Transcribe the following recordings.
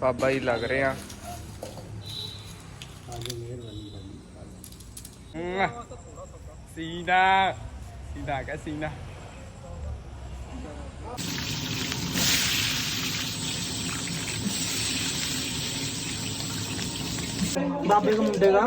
ਬਾਬਾ ਜੀ ਲੱਗ ਰਹੇ ਆ ਮੁਆ। ਸੀਨਾ ਸੀਨਾ ਕਾ ਸੀਨਾ ਬਾਬੇ ਦੇ ਮੁੰਡੇ ਦਾ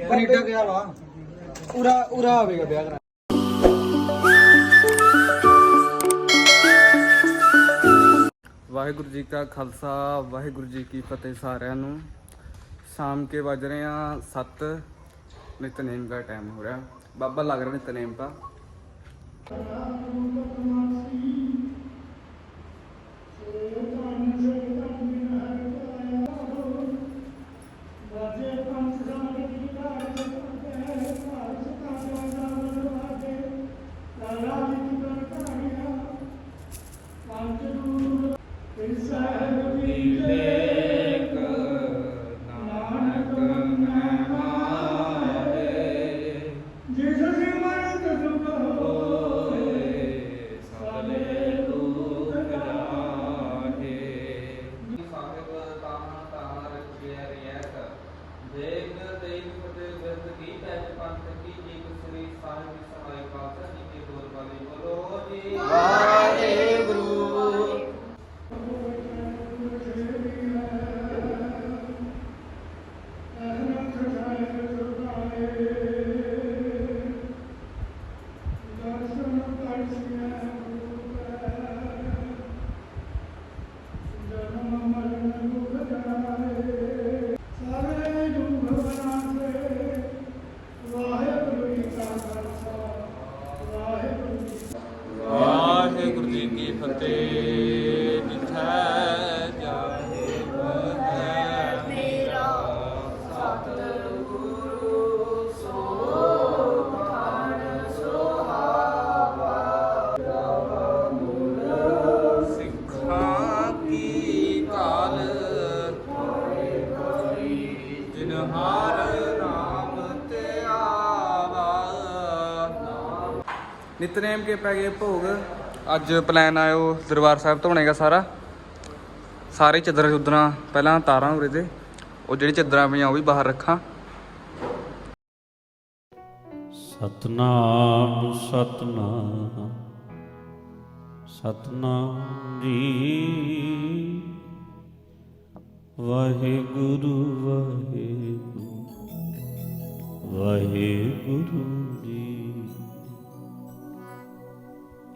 ਕੈਨੇਡਾ ਗਿਆ ਵਾ ਉਰਾ ਉਰਾ ਆਵੇਗਾ ਵਿਆਹ ਕਰਾ ਵਾਹਿਗੁਰੂ ਜੀ ਕਾ ਖਾਲਸਾ, ਵਾਹਿਗੁਰੂ ਜੀ ਕੀ ਫਤਿਹ ਸਾਰਿਆਂ ਨੂੰ। ਸ਼ਾਮ ਕੇ ਵੱਜ ਰਹੇ ਆ 7 ਨਿਤਨੇਮ ਦਾ ਟਾਈਮ ਹੋ ਰਿਹਾ। ਬਾਬਾ ਲੱਗ ਰਿਹਾ ਨਿਤਨੇਮ ਦਾ। ਪੰਥ ਪਾ ਜੀ ਵਾਹਿਗੁਰੂ ਨਿਤਨੇਮ ਕੇ ਪੈ ਗਏ ਭੋਗ? ਅੱਜ ਪਲਾਨ ਆਇਓ ਦਰਬਾਰ ਸਾਹਿਬ ਧੋਣੇਗਾ ਸਾਰਾ। ਸਾਰੇ ਚੱਦਰਾਂ ਚੁੱਦਰਾਂ ਪਹਿਲਾਂ ਤਾਰਾਂ ਉਰੇ ਤੇ ਉਹ ਜਿਹੜੀ ਚੱਦਰਾਂ ਪਈਆਂ ਉਹ ਵੀ ਬਾਹਰ ਰੱਖਾਂ। ਸਤਨਾਮ ਸਤਨਾਮ ਸਤਨਾਮ ਜੀ। ਵਾਹਿਗੁਰੂ ਵਾਹਿਗੁਰੂ ਵਾਹਿਗੁਰੂ।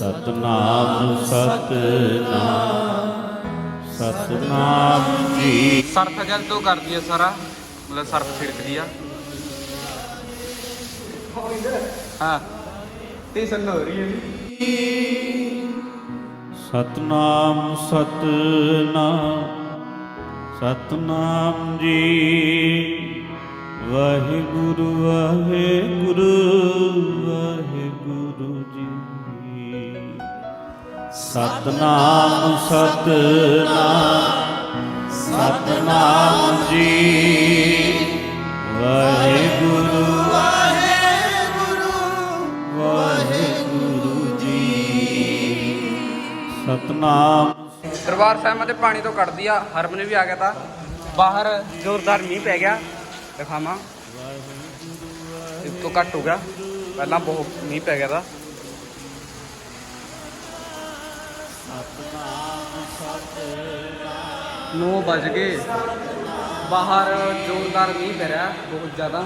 ਸਤਨਾਮ ਸਤਨਾਮ। ਸਤਨਾਮ ਜੀ ਸਰਫ ਜਲ ਤੋਂ ਕਰਦੀ ਹੈ ਸਾਰਾ ਮਤਲਬ ਸਰਫ ਛਿੜਕਦੀ ਆ। ਹਾਂ। ਤੇ ਸੰਨ ਹੋ ਰਹੀ ਹੈ ਸਤਨਾਮ ਸਤਨਾਮ ਸਤਨਾਮ ਜੀ। ਵਾਹਿਗੁਰੂ ਵਾਹਿਗੁਰੂ ਵਾਹਿਗੁਰੂ ਜੀ। ਸਤਨਾਮ ਸਤਨਾਮ ਸਤਨਾਮ ਜੀ। ਵਾਹਿਗੁਰੂ ਵਾਹਿਗੁਰੂ ਜੀ। ਸਤਨਾਮ। ਦਰਬਾਰ ਸਾਹਿਬ ਮਤੇ ਪਾਣੀ ਤੋਂ ਕੱਢਦੀ ਆ ਹਰਮਨ ਵੀ ਆ ਗਿਆ ਤਾਂ। ਬਾਹਰ ਜ਼ੋਰਦਾਰ ਮੀਂਹ ਪੈ ਗਿਆ ਦਿਖਾਵਾਂ। ਇਸ ਤੋਂ ਘੱਟ ਹੋ ਗਿਆ ਪਹਿਲਾਂ ਬਹੁਤ ਮੀਂਹ ਪੈ ਗਿਆ ਤਾਂ। ਨੌ ਵੱਜ ਗਏ। ਬਾਹਰ ਜ਼ੋਰਦਾਰ ਮੀਂਹ ਪੈ ਰਿਹਾ ਬਹੁਤ ਜ਼ਿਆਦਾ।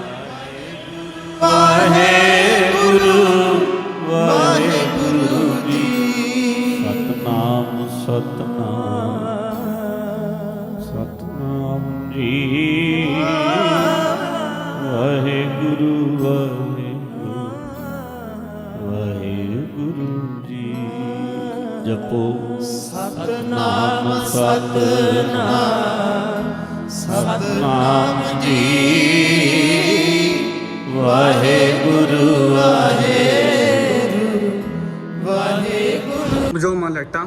ਵਾਹਿਗੁਰੂ ਵਾਹਿਗੁਰੂ ਜੀ ਸਤਨਾਮ ਸਤਨਾਮ। ਜਪੋ ਸਤਨਾਮ ਸਤਨਾਮ ਸਤਨਾਮ ਜੀ। ਵਾਹਿਗੁਰੂ ਜੋ ਮਨ ਲੈਟਾਂ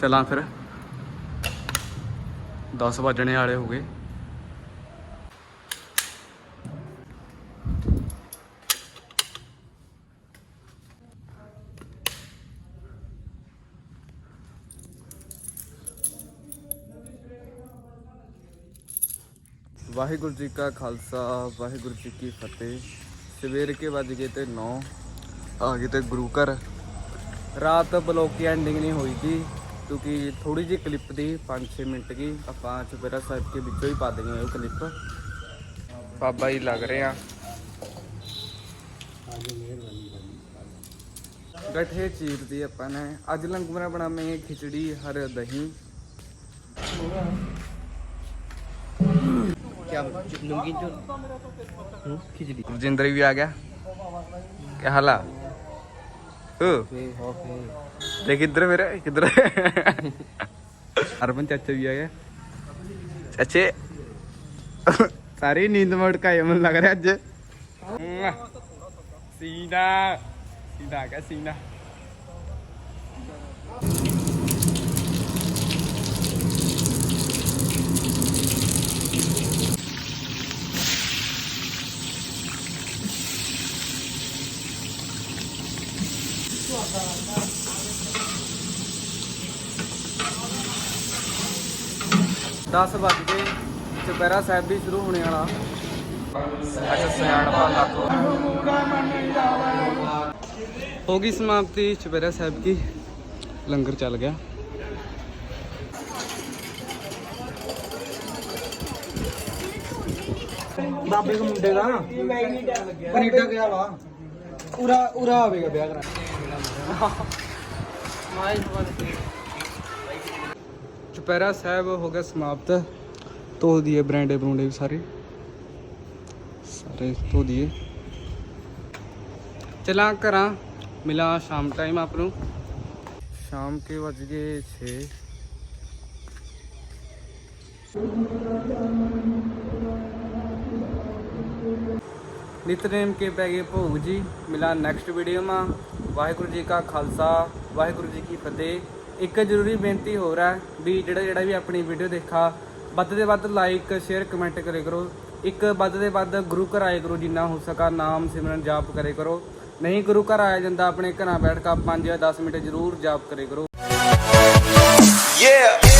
ਚਲਾਂ ਫਿਰ। 10 ਵੱਜਣੇ ਵਾਲੇ ਹੋ ਗਏ। ਵਾਹਿਗੁਰੂ ਜੀ ਕਾ ਖਾਲਸਾ, ਵਾਹਿਗੁਰੂ ਜੀ ਕੀ ਫਤਿਹ। ਸਵੇਰ ਕੇ ਵੱਜ ਗਏ ਤੇ 9 ਆ ਗਏ ਤੇ ਗੁਰੂ ਘਰ। ਰਾਤ ਬਲੌਗ ਦੀ ਐਂਡਿੰਗ ਨਹੀਂ ਹੋਈ ਸੀ ਕਿਉਂਕਿ ਥੋੜੀ ਜਿਹੀ ਕਲਿੱਪ ਦੀ 5-6 ਮਿੰਟ ਦੀ, ਆਪਾਂ ਚੁਪੇਰਾ ਸਾਹਿਬ ਕੇ ਵਿੱਚੋਂ ਹੀ ਪਾ ਦਈਏ ਉਹ ਕਲਿੱਪ ਬਾਬਾ ਜੀ ਲੱਗ ਰਹੇ ਆ ਚੀਰ ਦੀ ਆਪਾਂ ਨੇ। ਅੱਜ ਲੰਗੂਰਾ ਬਣਾਵਾਂਗੇ ਖਿਚੜੀ, ਹਰ ਦਹੀਂ। क्या नमकीन जो खिचड़ी ਰਜਿੰਦਰ ਵੀ ਆ ਗਿਆ ਕੀ ਹਾਲ ਆ ਓ ਦੇਖ ਇੱਧਰ ਮੇਰਾ ਕਿੱਧਰ ਅਰਬਨ ਚਾਚਾ ਵੀ ਆ ਗਿਆ ਚਾਚੇ ਸਾਰੀ ਨੀਂਦ ਮੋੜ ਕਾਇ ਮਨ ਲੱਗ ਰਿਹਾ ਅੱਜ ਸੀਨਾ ਸੀਨਾ ਆ ਗਿਆ ਸੀਨਾ ਦਸ ਵੱਜ ਗਏ। ਚੁਪਹਿਰਾ ਸਾਹਿਬ ਵੀ ਸ਼ੁਰੂ ਹੋਣੇ ਵਾਲਾ। ਅੱਛਾ ਸਿਆਣ ਭਾਲਾ ਤੋਂ ਹੋ ਗਈ ਸਮਾਪਤੀ। ਚੁਪਹਿਰਾ ਸਾਹਿਬ ਕੀ? ਲੰਗਰ ਚੱਲ ਗਿਆ। ਬਾਬੇ ਦੇ ਮੁੰਡੇ ਦਾ ਕੈਨੇਡਾ ਗਿਆ ਵਾ। ਉਰਾ ਉਰਾ ਆਵੇਗਾ ਵਿਆਹ ਕਰਾ ਚੁਪਹਿਰਾ ਸਾਹਿਬ ਹੋ ਗਿਆ ਸਮਾਪਤ। ਧੋ ਦੀਏ ਬ੍ਰਾਂਡੇ ਬਰੂੰਡੇ ਵੀ ਸਾਰੇ। ਸਾਰੇ ਧੋ ਦੀਏ ਚਲਾਂ ਘਰਾਂ। ਮਿਲਾਂ ਸ਼ਾਮ ਟਾਈਮ ਆਪ ਨੂੰ। ਸ਼ਾਮ ਕੇ ਵੱਜ ਗਏ 6 ਨਿਤਨੇਮ ਕੇ ਪੈ ਗਏ ਭੋਗ ਜੀ। ਮਿਲਾਂ ਨੈਕਸਟ ਵੀਡੀਓ ਮਾ। ਵਾਹਿਗੁਰੂ ਜੀ ਕਾ ਖਾਲਸਾ, ਵਾਹਿਗੁਰੂ ਜੀ ਕੀ ਫਤਿਹ। ਇੱਕ ਜ਼ਰੂਰੀ ਬੇਨਤੀ ਹੋਰ ਹੈ ਵੀ ਜਿਹੜਾ ਜਿਹੜਾ ਵੀ ਆਪਣੀ ਵੀਡੀਓ ਦੇਖਾ, ਵੱਧ ਦੇ ਵੱਧ ਲਾਈਕ ਸ਼ੇਅਰ ਕਮੈਂਟ ਕਰੇ ਕਰੋ। ਇੱਕ ਵੱਧ ਦੇ ਵੱਧ ਗੁਰੂ ਘਰ ਆਏ ਕਰੋ ਜਿੰਨਾ ਹੋ ਸਕਾ ਨਾਮ ਸਿਮਰਨ ਜਾਪ ਕਰੇ ਕਰੋ। ਨਹੀਂ ਗੁਰੂ ਘਰ ਆਇਆ ਜਾਂਦਾ, ਆਪਣੇ ਘਰਾਂ ਬੈਠ ਕੇ 5 ਜਾਂ 10 ਮਿੰਟ ਜ਼ਰੂਰ ਜਾਪ ਕਰੇ ਕਰੋ। Yeah.